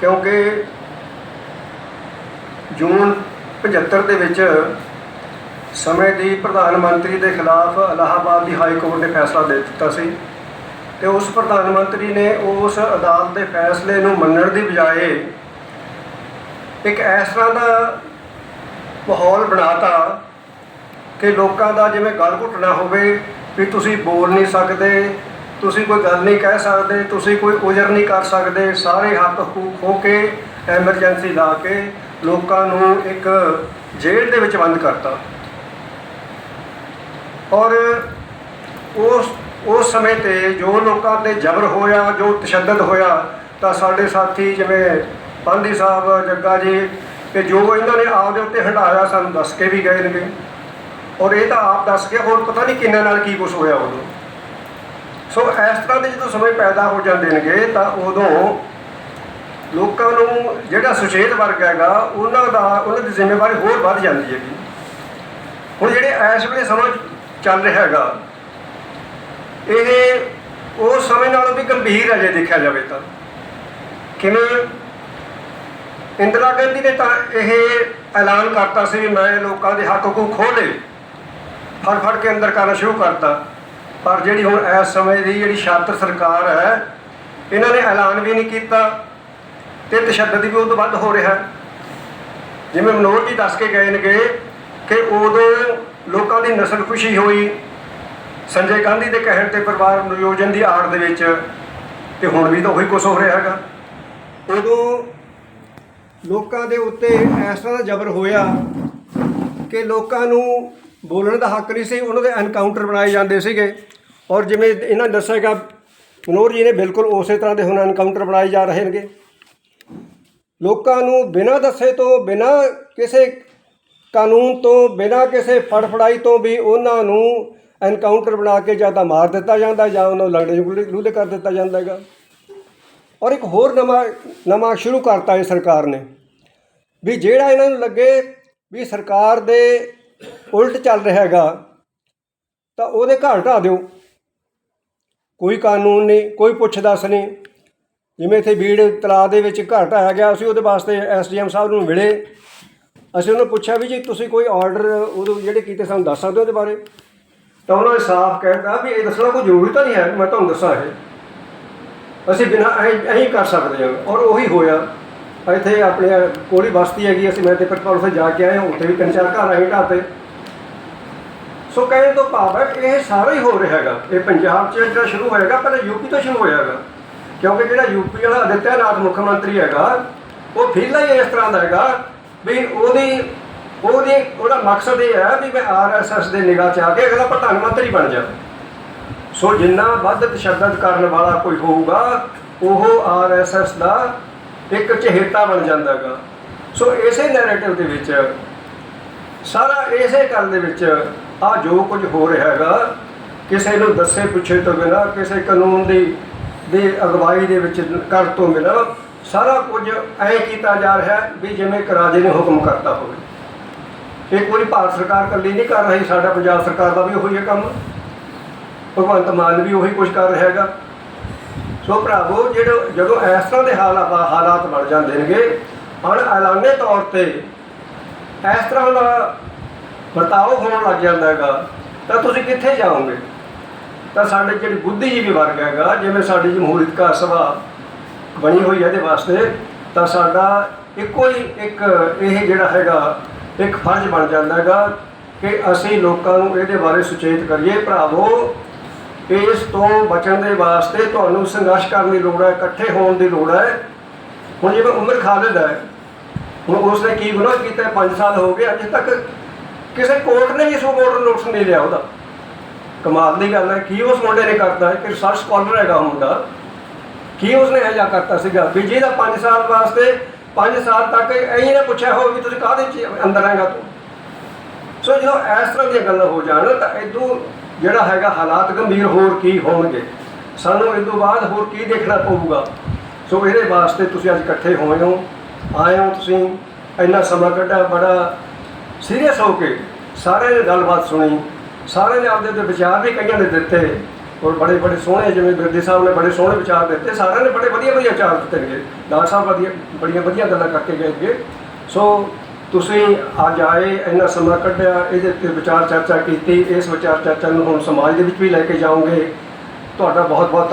ਕਿਉਂਕਿ ਜੂਨ 75 ਦੇ ਵਿੱਚ ਸਮੇਂ ਦੀ ਪ੍ਰਧਾਨ ਮੰਤਰੀ ਦੇ ਖਿਲਾਫ ਇਲਾਹਾਬਾਦ ਦੀ ਹਾਈ ਕੋਰਟ ਨੇ ਫੈਸਲਾ ਦੇ ਦਿੱਤਾ ਸੀ ਤੇ ਉਸ ਪ੍ਰਧਾਨ ਮੰਤਰੀ ਨੇ ਉਸ ਅਦਾਲਤ ਦੇ ਫੈਸਲੇ ਨੂੰ ਮੰਨਣ ਦੀ ਬਜਾਏ ਇੱਕ ਇਸ ਤਰ੍ਹਾਂ ਦਾ ਮਾਹੌਲ ਬਣਾਤਾ ਕਿ ਲੋਕਾਂ ਦਾ ਜਿਵੇਂ ਗਲ ਘੁੱਟਣਾ ਹੋਵੇ ਵੀ ਤੁਸੀਂ ਬੋਲ ਨਹੀਂ ਸਕਦੇ ਤੁਸੀਂ ਕੋਈ ਗੱਲ ਨਹੀਂ ਕਹਿ ਸਕਦੇ, ਤੁਸੀਂ ਕੋਈ ਉਜਰ ਨਹੀਂ ਕਰ ਸਕਦੇ, ਸਾਰੇ ਹੱਕ ਹਕੂਕ ਖੋ ਕੇ ਐਮਰਜੈਂਸੀ ਲਾ ਕੇ ਲੋਕਾਂ ਨੂੰ ਇੱਕ ਜੇਲ੍ਹ ਦੇ ਵਿੱਚ ਬੰਦ ਕਰਤਾ। ਔਰ ਉਸ ਉਸ ਸਮੇਂ ਤੇ ਜੋ ਲੋਕਾਂ ਤੇ ਜ਼ਬਰ ਹੋਇਆ, ਜੋ ਤਸ਼ੱਦਦ ਹੋਇਆ, ਤਾਂ ਸਾਡੇ ਸਾਥੀ ਜਿਵੇਂ ਪਾਂਧੀ ਸਾਹਿਬ, ਜੱਗਾ ਜੀ ਕਿ ਜੋ ਇਹਨਾਂ ਨੇ ਆਪ ਦੇ ਉੱਤੇ ਹਟਾਇਆ ਸਾਨੂੰ ਦੱਸ ਕੇ ਵੀ ਗਏ ਨੇਗੇ। ਔਰ ਇਹ ਤਾਂ ਆਪ ਦੱਸ ਕੇ, ਹੋਰ ਪਤਾ ਨਹੀਂ ਕਿੰਨਾਂ ਨਾਲ ਕੀ ਕੁਝ ਹੋਇਆ ਉਦੋਂ। ਸੋ ਇਸ ਤਰ੍ਹਾਂ ਦੇ ਜਦੋਂ ਸਮੇਂ ਪੈਦਾ ਹੋ ਜਾਂਦੇ ਨੇਗੇ, ਤਾਂ ਉਦੋਂ ਲੋਕਾਂ ਨੂੰ ਜਿਹੜਾ ਸੁਚੇਤ ਵਰਗ ਹੈਗਾ, ਉਹਨਾਂ ਦਾ, ਉਹਨਾਂ ਦੀ ਜ਼ਿੰਮੇਵਾਰੀ ਹੋਰ ਵੱਧ ਜਾਂਦੀ ਹੈਗੀ। ਹੁਣ ਜਿਹੜੇ ਇਸ ਵੇਲੇ ਸਮਾਂ ਚੱਲ ਰਿਹਾ ਹੈਗਾ, ਇਹ ਉਸ ਸਮੇਂ ਨਾਲੋਂ ਵੀ ਗੰਭੀਰ ਹੈ ਜੇ ਦੇਖਿਆ ਜਾਵੇ ਤਾਂ। ਕਿਵੇਂ? ਇੰਦਰਾ ਗਾਂਧੀ ਨੇ ਤਾਂ ਇਹ ਐਲਾਨ ਕਰਤਾ ਸੀ ਵੀ ਮੈਂ ਲੋਕਾਂ ਦੇ ਹੱਕ ਨੂੰ ਖੋਲੇ ਫੜ ਫੜ ਕੇ ਅੰਦਰ ਕਰਨਾ ਸ਼ੁਰੂ ਕਰਤਾ। ਪਰ ਜਿਹੜੀ ਹੁਣ ਇਸ ਸਮੇਂ ਦੀ ਜਿਹੜੀ ਛਾਤਰ ਸਰਕਾਰ ਹੈ, ਇਹਨਾਂ ਨੇ ਐਲਾਨ ਵੀ ਨਹੀਂ ਕੀਤਾ ਤੇ ਤਸ਼ੱਦਦ ਵੀ ਉਹ ਤੋਂ ਵੱਧ ਹੋ ਰਿਹਾ। ਜਿਵੇਂ ਮਨੋਹਰ ਜੀ ਦੱਸ ਕੇ ਗਏ ਨੇਗੇ ਕਿ ਉਦੋਂ ਲੋਕਾਂ ਦੀ ਨਸਲ ਖੁਸ਼ੀ ਹੋਈ, ਸੰਜੇ ਗਾਂਧੀ ਦੇ ਕਹਿਣ ਤੇ ਪਰਿਵਾਰ ਨਿਯੋਜਨ ਦੀ ਆੜ ਦੇ ਵਿੱਚ, ਤੇ ਹੁਣ ਵੀ ਤਾਂ ਉਹੀ ਕੁਝ ਹੋ ਰਿਹਾ ਹੈਗਾ। ਉਦੋਂ ਲੋਕਾਂ ਦੇ ਉੱਤੇ ਇਸ ਤਰ੍ਹਾਂ ਦਾ ਜ਼ਬਰ ਹੋਇਆ ਕਿ ਲੋਕਾਂ ਨੂੰ ਬੋਲਣ ਦਾ ਹੱਕ ਨਹੀਂ ਸੀ, ਉਹਨਾਂ ਦੇ ਐਨਕਾਊਂਟਰ ਬਣਾਏ ਜਾਂਦੇ ਸੀਗੇ। ਔਰ ਜਿਵੇਂ ਇਹਨਾਂ ਨੇ ਦੱਸਿਆਗਾ ਮਨੋਹਰ ਜੀ ਨੇ ਬਿਲਕੁਲ ਉਸੇ ਤਰ੍ਹਾਂ ਦੇ ਹੁਣ ਐਨਕਾਊਂਟਰ ਬਣਾਏ ਜਾ ਰਹੇ ਨੇਗੇ। ਲੋਕਾਂ ਨੂੰ ਬਿਨਾਂ ਦੱਸੇ ਤੋਂ, ਬਿਨਾਂ ਕਿਸੇ ਕਾਨੂੰਨ ਤੋਂ, ਬਿਨਾਂ ਕਿਸੇ ਫੜਫੜਾਈ ਤੋਂ ਵੀ ਉਹਨਾਂ ਨੂੰ ਐਨਕਾਊਂਟਰ ਬਣਾ ਕੇ ਜਾਂ ਤਾਂ ਮਾਰ ਦਿੱਤਾ ਜਾਂਦਾ ਜਾਂ ਉਹਨਾਂ ਨੂੰ ਲੰਗੜੇ ਲੂਲੇ ਕਰ ਦਿੱਤਾ ਜਾਂਦਾ ਹੈਗਾ। ਔਰ ਇੱਕ ਹੋਰ ਨਵਾਂ ਨਵਾਂ ਸ਼ੁਰੂ ਕਰਤਾ ਇਹ ਸਰਕਾਰ ਨੇ ਵੀ ਜਿਹੜਾ ਇਹਨਾਂ ਨੂੰ ਲੱਗੇ ਵੀ ਸਰਕਾਰ ਦੇ ਉਲਟ ਚੱਲ ਰਿਹਾ ਹੈਗਾ, ਤਾਂ ਉਹਦੇ ਘਰ ਢਾ ਦਿਓ। ਕੋਈ ਕਾਨੂੰਨ ਨਹੀਂ ਕੋਈ ਪੁੱਛ ਦੱਸ ਨਹੀਂ। ਜਿਵੇਂ ਇੱਥੇ ਬੀੜ ਤਲਾਅ ਦੇ ਵਿੱਚ ਘਰ ਢਾਇਆ ਗਿਆ ਅਸੀਂ ਉਹਦੇ ਵਾਸਤੇ ਐਸਡੀਐਮ ਸਾਹਿਬ ਨੂੰ ਮਿਲੇ। ਅਸੀਂ ਉਹਨੂੰ ਪੁੱਛਿਆ ਵੀ ਜੀ ਤੁਸੀਂ ਕੋਈ ਆਰਡਰ ਉਹ ਜਿਹੜੇ ਕੀਤੇ ਸਾਨੂੰ ਦੱਸ ਸਕਦੇ ਹੋ ਉਹਦੇ ਬਾਰੇ? ਤਾਂ ਉਹਨਾਂ ਨੇ ਸਾਫ਼ ਕਹਿਤਾ ਵੀ ਇਹ ਦੱਸਣਾ ਕੋਈ ਜ਼ਰੂਰੀ ਤਾਂ ਨਹੀਂ ਹੈ ਮੈਂ ਤੁਹਾਨੂੰ ਦੱਸਾਂ ਇਹ। ਅਸੀਂ ਬਿਨਾਂ ਐਂ ਐਂ ਕਰ ਸਕਦੇ ਹਾਂ। ਔਰ ਉਹੀ ਹੋਇਆ। ਇੱਥੇ ਆਪਣੇ ਕੋਲੀ ਬਸਤੀ ਹੈਗੀ ਅਸੀਂ ਮੈਂ ਤੇ ਪਟਵਾਲ ਉੱਥੇ ਜਾ ਕੇ ਆਏ ਹਾਂ, ਉੱਥੇ ਵੀ ਤਿੰਨ ਚਾਰ ਘਰ ਆਏ ਢਾਤੇ ਸੋ ਕਹਿਣ ਤੋਂ ਭਾਵ ਹੈ ਕਿ ਇਹ ਸਾਰਾ ਹੀ ਹੋ ਰਿਹਾ ਹੈਗਾ। ਇਹ ਪੰਜਾਬ 'ਚ ਜਿਹੜਾ ਸ਼ੁਰੂ ਹੋਏਗਾ, ਪਹਿਲਾਂ ਯੂਪੀ ਤੋਂ ਸ਼ੁਰੂ ਹੋਇਆ ਹੈਗਾ ਕਿਉਂਕਿ ਜਿਹੜਾ ਯੂਪੀ ਵਾਲਾ ਅਦਿੱਤਿਆ ਨਾਥ ਮੁੱਖ ਮੰਤਰੀ ਹੈਗਾ, ਉਹ ਫੀਲਾ ਹੀ ਇਸ ਤਰ੍ਹਾਂ ਦਾ ਹੈਗਾ ਵੀ ਉਹਦੀ ਉਹਦੀ, ਉਹਦਾ ਮਕਸਦ ਇਹ ਹੈ ਵੀ ਮੈਂ ਆਰਐਸਐਸ ਦੇ ਨਿਗਾਹ 'ਚ ਆ ਕੇ ਅਗਲਾ ਪ੍ਰਧਾਨ ਮੰਤਰੀ ਬਣ ਜਾਵੇ। ਸੋ ਜਿੰਨਾ ਵੱਧ ਤਸ਼ੱਦਦ ਕਰਨ ਵਾਲਾ ਕੋਈ ਹੋਊਗਾ, ਉਹ ਆਰਐਸਐਸ ਦਾ ਇੱਕ ਚਹੇਤਾ ਬਣ ਜਾਂਦਾਗਾ ਸੋ ਇਸੇ ਨੈਰੇਟਿਵ ਦੇ ਵਿੱਚ, ਸਾਰਾ ਇਸੇ ਗੱਲ ਦੇ ਵਿੱਚ ਆ ਜੋ ਕੁਝ ਹੋ ਰਿਹਾ ਹੈਗਾ, ਕਿਸੇ ਨੂੰ ਦੱਸੇ ਪੁੱਛੇ ਤੋਂ ਬਿਨਾਂ, ਕਿਸੇ ਕਾਨੂੰਨ ਦੀ, ਦੇ ਅਗਵਾਈ ਦੇ ਵਿੱਚ ਕਰ ਤੋਂ ਬਿਨਾਂ, ਸਾਰਾ ਕੁਝ ਐ ਕੀਤਾ ਜਾ ਰਿਹਾ ਵੀ ਜਿਵੇਂ ਇੱਕ ਰਾਜੇ ਨੇ ਹੁਕਮ ਕਰਤਾ ਹੋਵੇ। ਇਹ ਕੋਈ ਭਾਰਤ ਸਰਕਾਰ ਇਕੱਲੀ ਨਹੀਂ ਕਰ ਰਹੀ, ਸਾਡਾ ਪੰਜਾਬ ਸਰਕਾਰ ਦਾ ਵੀ ਉਹੀ ਹੈ ਕੰਮ। ਭਗਵੰਤ ਮਾਨ ਵੀ ਉਹੀ ਕੁਝ ਕਰ ਰਿਹਾ ਹੈਗਾ। ਸੋ ਭਰਾਵੋ, ਜਿਹੜੇ ਜਦੋਂ ਇਸ ਤਰ੍ਹਾਂ ਦੇ ਹਾਲਾਤ ਹਾਲਾਤ ਬਣ ਜਾਂਦੇ ਨੇਗੇ ਅਣ ਐਲਾਨੇ ਤੌਰ ਤੇ ਇਸ ਤਰ੍ਹਾਂ ਦਾ ਵਰਤਾਓ ਹੋਣ ਲੱਗ ਜਾਂਦਾ ਹੈਗਾ। ਤਾਂ ਤੁਸੀਂ ਕਿੱਥੇ ਜਾਓਗੇ? ਤਾਂ ਸਾਡੇ ਜਿਹੜੀ ਬੁੱਧੀਜੀਵੀ ਵਰਗ ਹੈਗਾ, ਜਿਵੇਂ ਸਾਡੀ ਜਮਹੂਰੀਅਤ ਕਾ ਸਭਾ ਬਣੀ ਹੋਈ ਹੈ ਇਹਦੇ ਵਾਸਤੇ, ਤਾਂ ਸਾਡਾ ਇੱਕੋ ਹੀ ਇੱਕ ਇਹ ਜਿਹੜਾ ਹੈਗਾ, ਇੱਕ ਫਰਜ਼ ਬਣ ਜਾਂਦਾ ਹੈਗਾ ਕਿ ਅਸੀਂ ਲੋਕਾਂ ਨੂੰ ਇਹਦੇ ਬਾਰੇ ਸੁਚੇਤ ਕਰੀਏ। ਭਰਾਵੋ, ਇਸ ਤੋਂ ਬਚਣ ਦੇ ਵਾਸਤੇ ਤੁਹਾਨੂੰ ਸੰਘਰਸ਼ ਕਰਨ ਦੀ ਲੋੜ ਹੈ, ਇਕੱਠੇ ਹੋਣ ਦੀ ਲੋੜ ਹੈ। ਹੁਣ ਜਿਵੇਂ ਉਮਰ ਖਾਲਦ ਹੈ, ਹੁਣ ਉਸਨੇ ਕੀ ਗੁਨਾਹ ਕੀਤਾ 5 ਸਾਲ ਹੋ ਗਏ, ਅਜੇ ਤੱਕ ਕਿਸੇ ਕੋਰਟ ਨੇ ਵੀ ਸੁਪੋਰਟ ਨੋਟਿਸ ਨਹੀਂ ਲਿਆ ਉਹਦਾ। ਕਮਾਲ ਦੀ ਗੱਲ ਹੈ, ਕੀ ਉਸ ਮੁੰਡੇ ਨੇ ਕਰਤਾ ਹੈ, ਕਿ ਰਿਸਰਚ ਸਕਾਲਰ ਹੈਗਾ ਮੁੰਡਾ। ਕੀ ਉਸਨੇ ਇਹ ਕਰਤਾ ਸੀਗਾ? ਵੀ ਜਿਹਦਾ 5 ਸਾਲ ਵਾਸਤੇ 5 ਸਾਲ ਤੱਕ ਐਂ ਨੇ ਪੁੱਛਿਆ ਹੋ ਵੀ ਤੁਸੀਂ ਕਾਹਦੇ ਚ ਅੰਦਰ ਆਏਗਾ ਤੂੰ? ਸੋ ਜਦੋਂ ਇਸ ਤਰ੍ਹਾਂ ਦੀਆਂ ਗੱਲਾਂ ਹੋ ਜਾਣ, ਤਾਂ ਇਦੋਂ ਜਿਹੜਾ ਹੈਗਾ ਹਾਲਾਤ ਗੰਭੀਰ ਹੋਰ ਕੀ ਹੋਣਗੇ? ਸਾਨੂੰ ਇਸ ਤੋਂ ਬਾਅਦ ਹੋਰ ਕੀ ਦੇਖਣਾ ਪਊਗਾ? ਸੋ ਇਹਦੇ ਵਾਸਤੇ ਤੁਸੀਂ ਅੱਜ ਇਕੱਠੇ ਹੋਏ ਹੋ। ਆਏ ਹੋ ਤੁਸੀਂ, ਇੰਨਾ ਸਮਾਂ ਕੱਢਿਆ, ਬੜਾ ਸੀਰੀਅਸ ਹੋ ਕੇ ਸਾਰਿਆਂ ਨੇ ਗੱਲਬਾਤ ਸੁਣੀ ਸਾਰਿਆਂ ਨੇ ਆਪਦੇ ਤੇ ਵਿਚਾਰ ਵੀ ਕਈਆਂ ਨੇ ਦਿੱਤੇ ਔਰ ਬੜੇ ਬੜੇ ਸੋਹਣੇ ਜਿਵੇਂ ਬਿਰਦੇ ਸਾਹਿਬ ਨੇ ਬੜੇ ਸੋਹਣੇ ਵਿਚਾਰ ਦਿੱਤੇ, ਸਾਰਿਆਂ ਨੇ ਬੜੇ ਵਧੀਆ ਵਧੀਆ ਵਿਚਾਰ ਦਿੱਤੇ ਗਏ ਦਾਸ ਸਾਹਿਬ ਵਧੀਆ ਬੜੀਆਂ ਵਧੀਆ ਗੱਲਾਂ ਕਰਕੇ ਗਏ ਅੱਗੇ। ਸੋ ਤੁਸੀਂ ਅੱਜ ਆਏ, ਇੰਨਾ ਸਮਾਂ ਕੱਢਿਆ, ਇਹਦੇ ਤੇ ਵਿਚਾਰ ਚਰਚਾ ਕੀਤੀ, ਇਸ ਵਿਚਾਰ ਚਰਚਾ ਨੂੰ ਹੁਣ ਸਮਾਜ ਦੇ ਵਿੱਚ ਵੀ ਲੈ ਕੇ ਜਾਓਗੇ। ਤੁਹਾਡਾ ਬਹੁਤ ਬਹੁਤ ਧੰਨਵਾਦ।